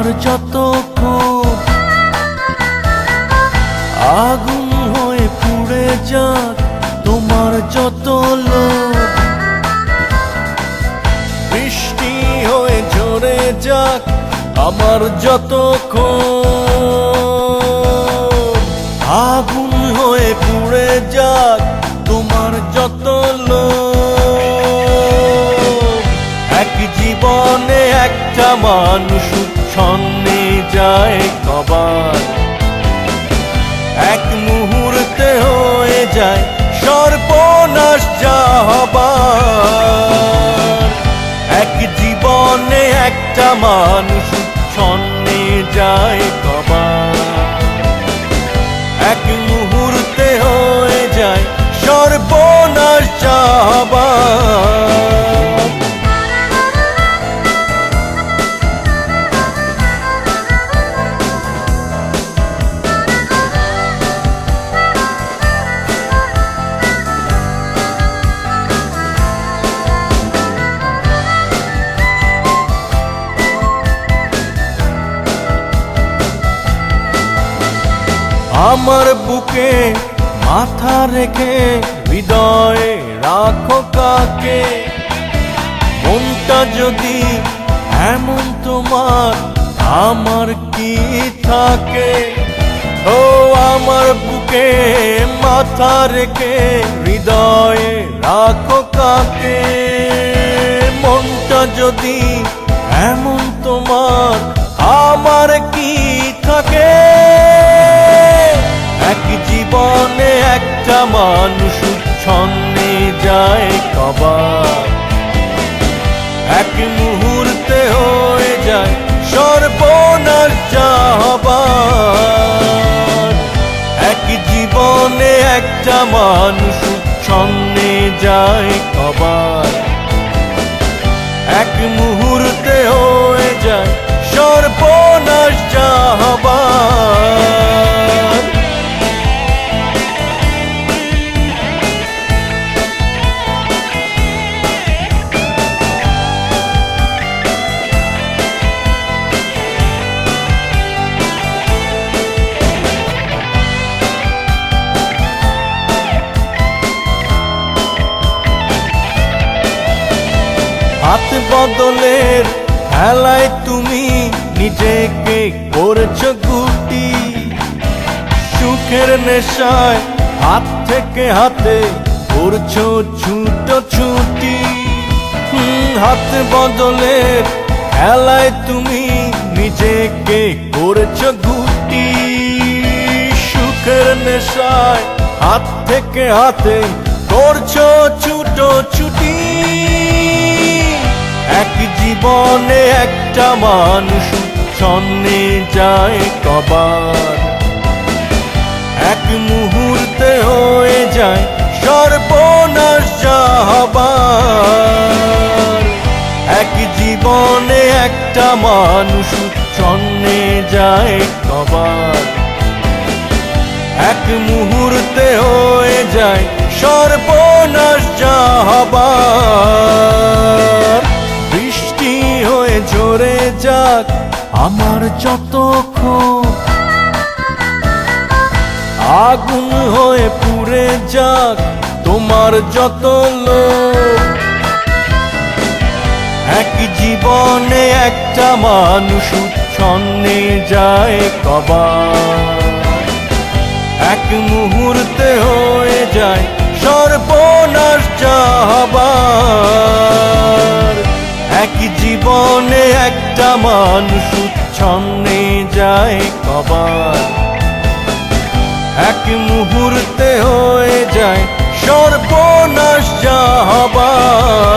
আমার যত আগুন হয়ে পুড়ে যাক, তোমার যত লোভ বৃষ্টি হয়ে ঝরে যাক, আমার যত আগুন হয়ে পুড়ে যাক, তোমার যত লোক। এক জীবনে একটা মানুষ যায় কবার। এক মুহূর্তে হয়ে যায় সর্বনাশ যা এক জীবনে একটা মানুষ ছন্নে যায় কবার। এক মুহূর্তে হয়ে যায় সর্বনাশ যা আমার বুকে মাথা রেখে হৃদয়ে রাখো কাকে? মনটা যদি এমন তোমার, আমার কি থাকে? ও আমার বুকে মাথা রেখে হৃদয়ে রাখো কাকে? মনটা যদি মানুষ ছন্নে যায় কবার এক মুহূর্তে হয়ে যায় সর্বনাশ যা এক জীবনে একটা মানুষ ছন্নে যায় কবার। এক মুহূর্তে বদলের খেলায় তুমি নিজেকে করেছ গুটি। সুখের নেশায় হাত থেকে হাতে করছ ছুটো ছুটি। হাত বদলের খেলায় তুমি নিজেকে করেছ গুটি। সুখের নেশায় হাত থেকে হাতে করছ ছুটো ছুটি। এক জীবনে একটা মানুষ ছন্নে যায় কবার। এক মুহূর্তে হয়ে যায় সর্বনাশ যা হবার এক জীবনে একটা মানুষ ছন্নে যায় কবার। এক মুহূর্তে হয়ে যায় সর্বনাশ যা হবার বৃষ্টি ঝরে যাক আমার যত আগুন হয়ে পুড়ে যাক তোমার যত লোক এক জীবনে একটা মানুষ ছন্নে যায় কবার। এক মুহূর্তে হয়ে যায় সর্বনাশ যা একটা মানুষ উচ্ছন্নে যায় কবার। এক মুহূর্তে হয়ে যায় সর্বনাশ যা হবার